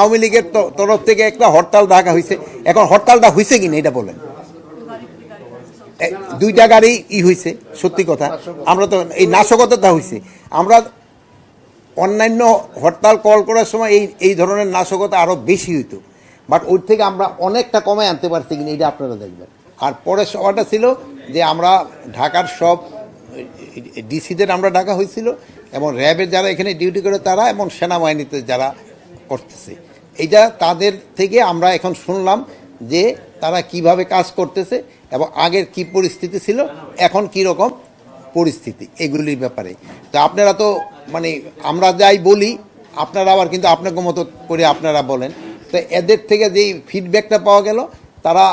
আওয়ামী লীগের তরফ থেকে একটা হরতাল ডাকা হয়েছে। এখন হরতালটা হয়েছে কিনা এটা বলেন। দুইটা গাড়ি ই হয়েছে, সত্যি কথা। আমরা তো এই নাশকতাটা হয়েছে। আমরা অন্যান্য হরতাল কল করার সময় এই এই ধরনের নাশকতা আরও বেশি হইতো। বাট ওর থেকে আমরা অনেকটা কমে আনতে পারছি কিনা, এটা আপনারা দেখবেন। আর পরের সভাটা ছিল যে আমরা ঢাকার সব ডিসিদের আমরা ডাকা হয়েছিল, এবং র্যাবের যারা এখানে ডিউটি করে তারা, এবং সেনাবাহিনীতে যারা করতেছে। এইটা তাদের থেকে আমরা এখন শুনলাম যে তারা কীভাবে কাজ করতেছে এবং আগের কি পরিস্থিতি ছিল, এখন কি রকম পরিস্থিতি এগুলির ব্যাপারে। তো আপনারা তো মানে আমরা যাই বলি, আপনারা আবার কিন্তু আপনাকে মতো করে আপনারা বলেন। তো এদের থেকে যেই ফিডব্যাকটা পাওয়া গেল, তারা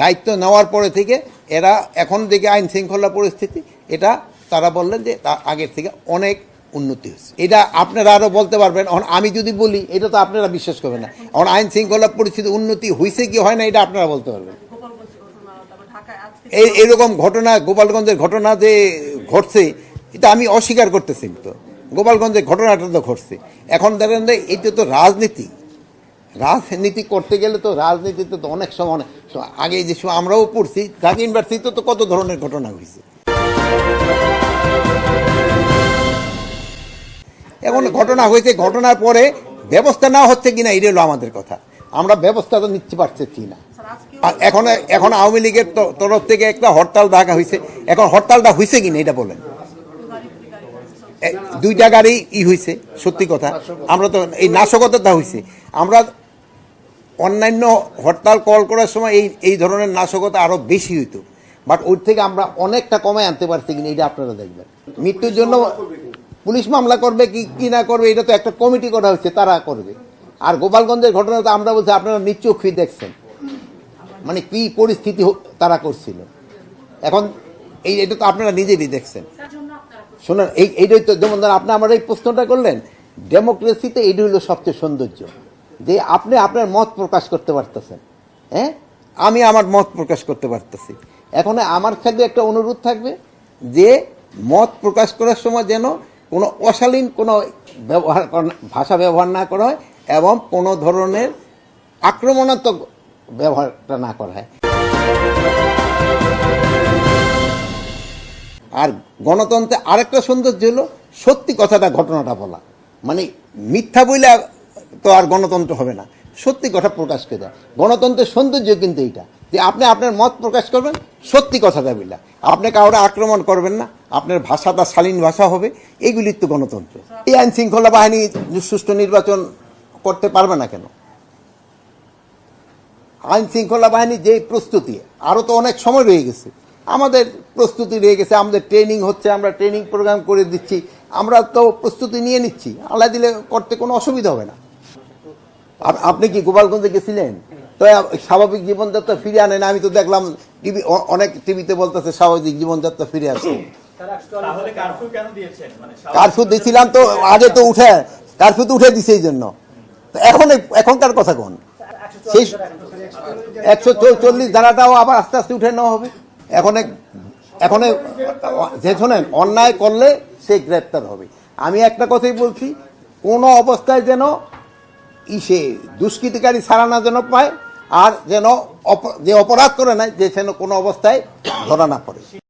দায়িত্ব নেওয়ার পরে থেকে এরা এখন থেকে আইন শৃঙ্খলা পরিস্থিতি, এটা তারা বললেন যে আগের থেকে অনেক উন্নতি হয়েছে। এটা আপনারা আরও বলতে পারবেন, এখন আমি যদি বলি, এটা তো আপনারা বিশ্বাস করবেন না। এখন আইন শৃঙ্খলা পরিস্থিতি উন্নতি হয়েছে কি হয় না, এটা আপনারা বলতে পারবেন। এই এরকম ঘটনা, গোপালগঞ্জের ঘটনা যে ঘটছে, এটা আমি অস্বীকার করতেছি তো। গোপালগঞ্জের ঘটনাটা তো ঘটছে। এখন দেখেন এটা তো রাজনীতি। রাজনীতি করতে গেলে তো রাজনীতিতে তো অনেক সময় আগে যে সময় আমরাও পড়ছি, ঢাকা ইউনিভার্সিটিতে তো কত ধরনের ঘটনা হয়েছে। এখন ঘটনা হয়েছে ঘটনার পরে ব্যবস্থা না হচ্ছে কিনা এটা হলো আমাদের কথা। আমরা ব্যবস্থা তো নিতে পারছি না? আর এখন এখন আওয়ামী লীগের তরফ থেকে একটা হরতাল ডাকা হয়েছে। এখন হরতালটা হয়েছে কিনা এটা বলেন। দুইটা গাড়ি ই হয়েছে সত্যি কথা। আমরা তো এই নাশকতাটা হয়েছে। আমরা অন্যান্য হরতাল কল করার সময় এই এই ধরনের নাশকতা আরও বেশি হইতো। বাট ওর থেকে আমরা অনেকটা কমে আনতে পারছি কিনা এটা আপনারা দেখবেন। মৃত্যুর জন্য পুলিশ মামলা করবে কি কি না করবে, এটা তো একটা কমিটি করা হচ্ছে, তারা করবে। আর গোপালগঞ্জের ঘটনা তো আমরা বলছি, আপনারা নিচোখই দেখছেন। মানে কি পরিস্থিতি তারা করছিল। এখন এই, এটা তো আপনারা নিজেরই দেখছেন। শোনেন, এই, এইটাই তো, যেমন ধরেন আপনি আমার এই প্রশ্নটা করলেন, ডেমোক্রেসিতে এইটা হলো সবচেয়ে সৌন্দর্য। যে আপনি আপনার মত প্রকাশ করতে পারতেছেন হ্যাঁ? আমি আমার মত প্রকাশ করতে পারতেছি। এখন আমার ক্ষেত্রে একটা অনুরোধ থাকবে যে, মত প্রকাশ করার সময় যেন কোনো অশালীন, কোনো ব্যবহার ভাষা ব্যবহার না করা হয় এবং কোনো ধরনের আক্রমণাত্মক ব্যবহারটা না করা হয়। আর গণতন্ত্রে আরেকটা সৌন্দর্য হলো সত্যি কথাটা ঘটনাটা বলা। মানে মিথ্যা বইলে তো আর গণতন্ত্র হবে না। সত্যি কথা প্রকাশ করে গণতন্ত্রের সৌন্দর্য কিন্তু এইটা। যে আপনি আপনার মত প্রকাশ করবেন, সত্যি কথাটা বইলা আপনি কাউরে আক্রমণ করবেন না, আপনার ভাষাটা শালীন ভাষা হবে এইগুলির তো গণতন্ত্র। এই আইন শৃঙ্খলা বাহিনী সুষ্ঠু নির্বাচন করতে পারবে না কেন? আইন শৃঙ্খলা বাহিনী যে প্রস্তুতি আরও তো অনেক সময় রয়ে গেছে। আমাদের প্রস্তুতি রয়ে গেছে, আমাদের ট্রেনিং হচ্ছে, আমরা ট্রেনিং প্রোগ্রাম করে দিচ্ছি, আমরা তো প্রস্তুতি নিয়ে নিচ্ছি, আল্লাহ দিলে করতে কোনো অসুবিধা হবে না। আপনি কি গোপালগঞ্জে গেছিলেন? তো স্বাভাবিক জীবনযাত্রা ফিরে আনে না আমি তো দেখলাম টিভি অনেক টিভিতে বলতেছে স্বাভাবিক জীবনযাত্রা ফিরে আসছে তাহলে কারফিউ দিয়েছেন? মানে দিয়েছিলাম তো আগে তো উঠে কারফিউ তো উঠে দিছে এই জন্য। এখন এখনকার কথা কোন? সেই একশো চল্লিশ ধারাটাও আবার আস্তে আস্তে উঠে নেওয়া হবে। এখন এখন যে শোনেন অন্যায় করলে সে গ্রেপ্তার হবে। আমি একটা কথাই বলছি কোনো অবস্থায় যেন ইসে দুষ্কৃতিকারী ছাড়ানো যেন পায় আর যেন যে অপরাধ করে নাই যে কোনো অবস্থায় ধরা না পড়ে।